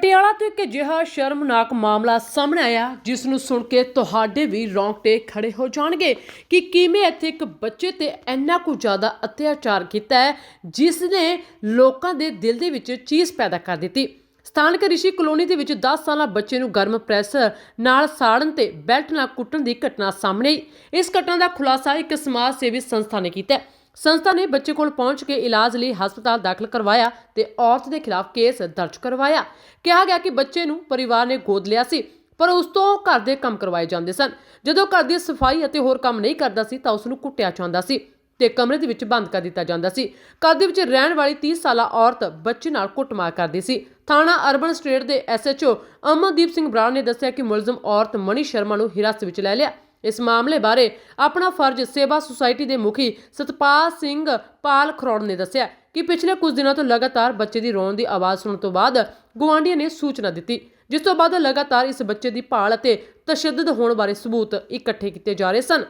ਪਟਿਆਲਾ ਤੋਂ ਇੱਕ ਅਜਿਹਾ ਸ਼ਰਮਨਾਕ ਮਾਮਲਾ ਸਾਹਮਣੇ ਆਇਆ, ਜਿਸ ਨੂੰ ਸੁਣ ਕੇ ਤੁਹਾਡੇ ਵੀ ਰੌਂਗਟੇ ਖੜੇ ਹੋ ਜਾਣਗੇ ਕਿ ਕਿਵੇਂ ਇੱਥੇ ਇੱਕ ਬੱਚੇ ਤੇ ਇੰਨਾ ਕੁ ਜ਼ਿਆਦਾ ਅਤਿਆਚਾਰ ਕੀਤਾ ਹੈ ਜਿਸ ਨੇ ਲੋਕਾਂ ਦੇ ਦਿਲ ਦੇ ਵਿੱਚ ਚੀਜ਼ ਪੈਦਾ ਕਰ ਦਿੱਤੀ ਸਥਾਨਕ ਰਿਸ਼ੀ ਕਲੋਨੀ ਦੇ ਵਿੱਚ 10 ਸਾਲਾ ਬੱਚੇ ਨੂੰ ਗਰਮ ਪ੍ਰੈਸ ਨਾਲ ਸਾੜਨ ਤੇ ਬੈਲਟ ਨਾਲ ਕੁੱਟਣ ਦੀ ਘਟਨਾ ਸਾਹਮਣੇ ਆਈ ਇਸ ਘਟਨਾ ਦਾ ਖੁਲਾਸਾ ਇੱਕ ਸਮਾਜ ਸੇਵੀ ਸੰਸਥਾ ਨੇ ਕੀਤਾ ਹੈ। ਸੰਸਥਾ ਨੇ ਬੱਚੇ ਕੋਲ ਪਹੁੰਚ ਕੇ ਇਲਾਜ ਲਈ ਹਸਪਤਾਲ ਦਾਖਲ ਕਰਵਾਇਆ ਤੇ ਔਰਤ ਦੇ ਖਿਲਾਫ ਕੇਸ ਦਰਜ ਕਰਵਾਇਆ। ਕਿਹਾ ਗਿਆ ਕਿ ਬੱਚੇ ਨੂੰ ਪਰਿਵਾਰ ਨੇ ਗੋਦ ਲਿਆ ਸੀ, ਪਰ ਉਸ ਤੋਂ ਘਰ ਦੇ ਕੰਮ ਕਰਵਾਏ ਜਾਂਦੇ ਸਨ। ਜਦੋਂ ਘਰ ਦੀ ਸਫ਼ਾਈ ਅਤੇ ਹੋਰ ਕੰਮ ਨਹੀਂ ਕਰਦਾ ਸੀ ਤਾਂ ਉਸ ਨੂੰ ਕੁੱਟਿਆ ਜਾਂਦਾ ਸੀ ਤੇ ਕਮਰੇ ਦੇ ਵਿੱਚ ਬੰਦ ਕਰ ਦਿੱਤਾ ਜਾਂਦਾ ਸੀ। ਘਰ ਦੇ ਵਿੱਚ ਰਹਿਣ ਵਾਲੀ 30 ਸਾਲਾ ਔਰਤ ਬੱਚੇ ਨਾਲ ਕੁੱਟਮਾਰ ਕਰਦੀ ਸੀ। ਥਾਣਾ ਅਰਬਨ ਸਟੇਟ ਦੇ ਐਸਐਚਓ ਅਮਨਦੀਪ ਸਿੰਘ ਬਰਾੜ ਨੇ ਦੱਸਿਆ ਕਿ ਮੁਲਜ਼ਮ ਔਰਤ ਮਣੀ ਸ਼ਰਮਾ ਨੂੰ ਹਿਰਾਸਤ ਵਿੱਚ ਲੈ ਲਿਆ। ਇਸ ਮਾਮਲੇ ਬਾਰੇ ਆਪਣਾ ਫਰਜ਼ ਸੇਵਾ ਸੁਸਾਇਟੀ ਦੇ ਮੁਖੀ ਸਤਪਾਲ ਸਿੰਘ ਪਾਲ ਖਰੋੜ ਨੇ ਦੱਸਿਆ ਕਿ ਪਿਛਲੇ ਕੁਝ ਦਿਨਾਂ ਤੋਂ ਲਗਾਤਾਰ ਬੱਚੇ ਦੀ ਰੋਣ ਦੀ ਆਵਾਜ਼ ਸੁਣਨ ਤੋਂ ਬਾਅਦ ਗੁਆਂਢੀਆਂ ਨੇ ਸੂਚਨਾ ਦਿੱਤੀ, ਜਿਸ ਤੋਂ ਬਾਅਦ ਲਗਾਤਾਰ ਇਸ ਬੱਚੇ ਦੀ ਭਾਲ ਅਤੇ ਤਸ਼ੱਦਦ ਹੋਣ ਬਾਰੇ ਸਬੂਤ ਇਕੱਠੇ ਕੀਤੇ ਜਾ ਰਹੇ ਸਨ।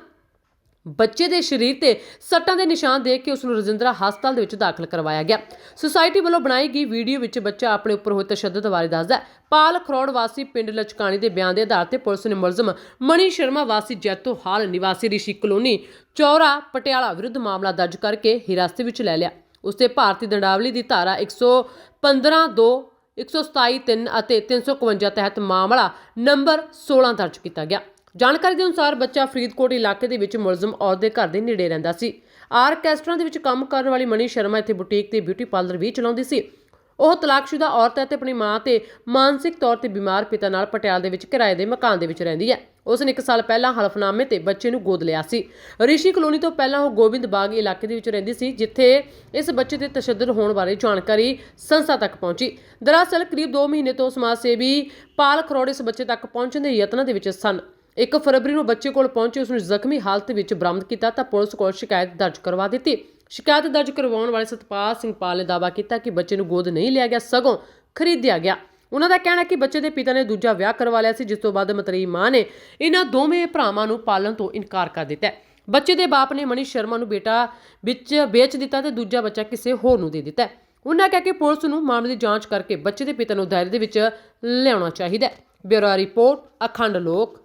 ਬੱਚੇ ਦੇ ਸਰੀਰ ਤੇ ਸੱਟਾਂ ਦੇ ਨਿਸ਼ਾਨ ਦੇਖ ਕੇ ਉਸ ਨੂੰ ਰਜਿੰਦਰਾ ਹਸਪਤਾਲ ਦੇ ਵਿੱਚ ਦਾਖਲ ਕਰਵਾਇਆ ਗਿਆ। ਸੁਸਾਇਟੀ ਵੱਲੋਂ ਬਣਾਈ ਗਈ ਵੀਡੀਓ ਵਿੱਚ ਬੱਚਾ ਆਪਣੇ ਉੱਪਰ ਹੋਏ ਤਸ਼ੱਦਦ ਬਾਰੇ ਦੱਸਦਾ ਹੈ। ਪਾਲ ਖਰੋੜ ਵਾਸੀ ਪਿੰਡ ਲਚਕਾਣੀ ਦੇ ਬਿਆਨ ਦੇ ਆਧਾਰ ਤੇ ਪੁਲਿਸ ਨੇ ਮੁਲਜ਼ਮ ਮਣੀ ਸ਼ਰਮਾ ਵਾਸੀ ਜੈਤੋ ਹਾਲ ਨਿਵਾਸੀ ਰਿਸ਼ੀ ਕਲੋਨੀ ਚੌਰਾ ਪਟਿਆਲਾ ਵਿਰੁੱਧ ਮਾਮਲਾ ਦਰਜ ਕਰਕੇ ਹਿਰਾਸਤ ਵਿੱਚ ਲੈ ਲਿਆ। ਉਸ ਤੇ ਭਾਰਤੀ ਦੰਡਾਵਲੀ ਦੀ ਧਾਰਾ 115 2 127 3 ਅਤੇ 351 ਤਹਿਤ ਮਾਮਲਾ ਨੰਬਰ 16 ਦਰਜ ਕੀਤਾ ਗਿਆ। ਜਾਣਕਾਰੀ ਦੇ ਅਨੁਸਾਰ ਬੱਚਾ ਫਰੀਦਕੋਟ ਇਲਾਕੇ ਦੇ ਵਿੱਚ ਮੁਲਜ਼ਮ ਔਰਤ ਦੇ ਘਰ ਦੇ ਨੇੜੇ ਰਹਿੰਦਾ ਸੀ। ਆਰਕੈਸਟਰਾ ਦੇ ਵਿੱਚ ਕੰਮ ਕਰਨ ਵਾਲੀ ਮਨੀ ਸ਼ਰਮਾ ਇੱਥੇ ਬੁਟੀਕ ਤੇ ਬਿਊਟੀ ਪਾਰਲਰ ਵੀ ਚਲਾਉਂਦੀ ਸੀ। ਉਹ ਤਲਾਕਸ਼ੁਦਾ ਔਰਤ ਹੈ ਤੇ ਆਪਣੀ ਮਾਂ ਤੇ ਮਾਨਸਿਕ ਤੌਰ ਤੇ ਬਿਮਾਰ ਪਿਤਾ ਨਾਲ ਪਟਿਆਲਾ ਦੇ ਵਿੱਚ ਕਿਰਾਏ ਦੇ ਮਕਾਨ ਦੇ ਵਿੱਚ ਰਹਿੰਦੀ ਹੈ। ਉਸ ਨੇ 1 ਸਾਲ ਪਹਿਲਾਂ ਹਲਫਨਾਮੇ ਤੇ ਬੱਚੇ ਨੂੰ ਗੋਦ ਲਿਆ ਸੀ। ਰਿਸ਼ੀ ਕਲੋਨੀ ਤੋਂ ਪਹਿਲਾਂ ਉਹ ਗੋਬਿੰਦ ਬਾਗ ਇਲਾਕੇ ਦੇ ਵਿੱਚ ਰਹਿੰਦੀ ਸੀ, ਜਿੱਥੇ ਇਸ ਬੱਚੇ ਤੇ ਤਸ਼ੱਦਦ ਹੋਣ ਬਾਰੇ ਜਾਣਕਾਰੀ ਸੰਸਥਾ ਤੱਕ ਪਹੁੰਚੀ। ਦਰਅਸਲ ਕਰੀਬ 2 ਮਹੀਨੇ ਤੋਂ ਸਮਾਜ ਸੇਵੀ ਪਾਲ ਖਰੋੜ ਇਸ ਬੱਚੇ ਤੱਕ ਪਹੁੰਚਣ ਦੇ ਯਤਨਾਂ ਦੇ ਵਿੱਚ ਸਨ। 1 ਫਰਵਰੀ ਨੂੰ ਬੱਚੇ ਕੋਲ ਪਹੁੰਚੇ ਉਸ ਨੂੰ ਜ਼ਖਮੀ ਹਾਲਤ ਵਿੱਚ ਬਰਾਮਦ ਕੀਤਾ ਤਾਂ ਪੁਲਿਸ ਕੋਲ ਸ਼ਿਕਾਇਤ ਦਰਜ ਕਰਵਾ ਦਿੱਤੀ। ਸ਼ਿਕਾਇਤ ਦਰਜ ਕਰਵਾਉਣ ਵਾਲੇ ਸਤਪਾਲ ਸਿੰਘ ਪਾਲ ਨੇ ਦਾਅਵਾ ਕੀਤਾ ਕਿ ਬੱਚੇ ਨੂੰ ਗੋਦ ਨਹੀਂ ਲਿਆ ਗਿਆ, ਸਗੋਂ ਖਰੀਦਿਆ ਗਿਆ। ਉਹਨਾਂ ਦਾ ਕਹਿਣਾ ਕਿ ਬੱਚੇ ਦੇ ਪਿਤਾ ਨੇ ਦੂਜਾ ਵਿਆਹ ਕਰਵਾ ਲਿਆ ਸੀ, ਜਿਸ ਤੋਂ ਬਾਅਦ ਮਤਰੀ ਮਾਂ ਨੇ ਇਹਨਾਂ ਦੋਵੇਂ ਭਰਾਵਾਂ ਨੂੰ ਪਾਲਣ ਤੋਂ ਇਨਕਾਰ ਕਰ ਦਿੱਤਾ ਬੱਚੇ ਦੇ ਬਾਪ ਨੇ ਮਨੀ ਸ਼ਰਮਾ ਨੂੰ ਬੇਟਾ ਵਿੱਚ ਵੇਚ ਦਿੱਤਾ ਤੇ ਦੂਜਾ ਬੱਚਾ ਕਿਸੇ ਹੋਰ ਨੂੰ ਦੇ ਦਿੱਤਾ ਉਹਨਾਂ ਕਿਹਾ ਕਿ ਪੁਲਿਸ ਨੂੰ ਮਾਮਲੇ ਦੀ ਜਾਂਚ ਕਰਕੇ ਬੱਚੇ ਦੇ ਪਿਤਾ ਨੂੰ ਦਾਇਰੇ ਦੇ ਵਿੱਚ ਲਿਆਉਣਾ ਚਾਹੀਦਾ ਹੈ। ਬਿਊਰੋ ਰਿਪੋਰਟ, ਅਖੰਡ ਲੋਕ।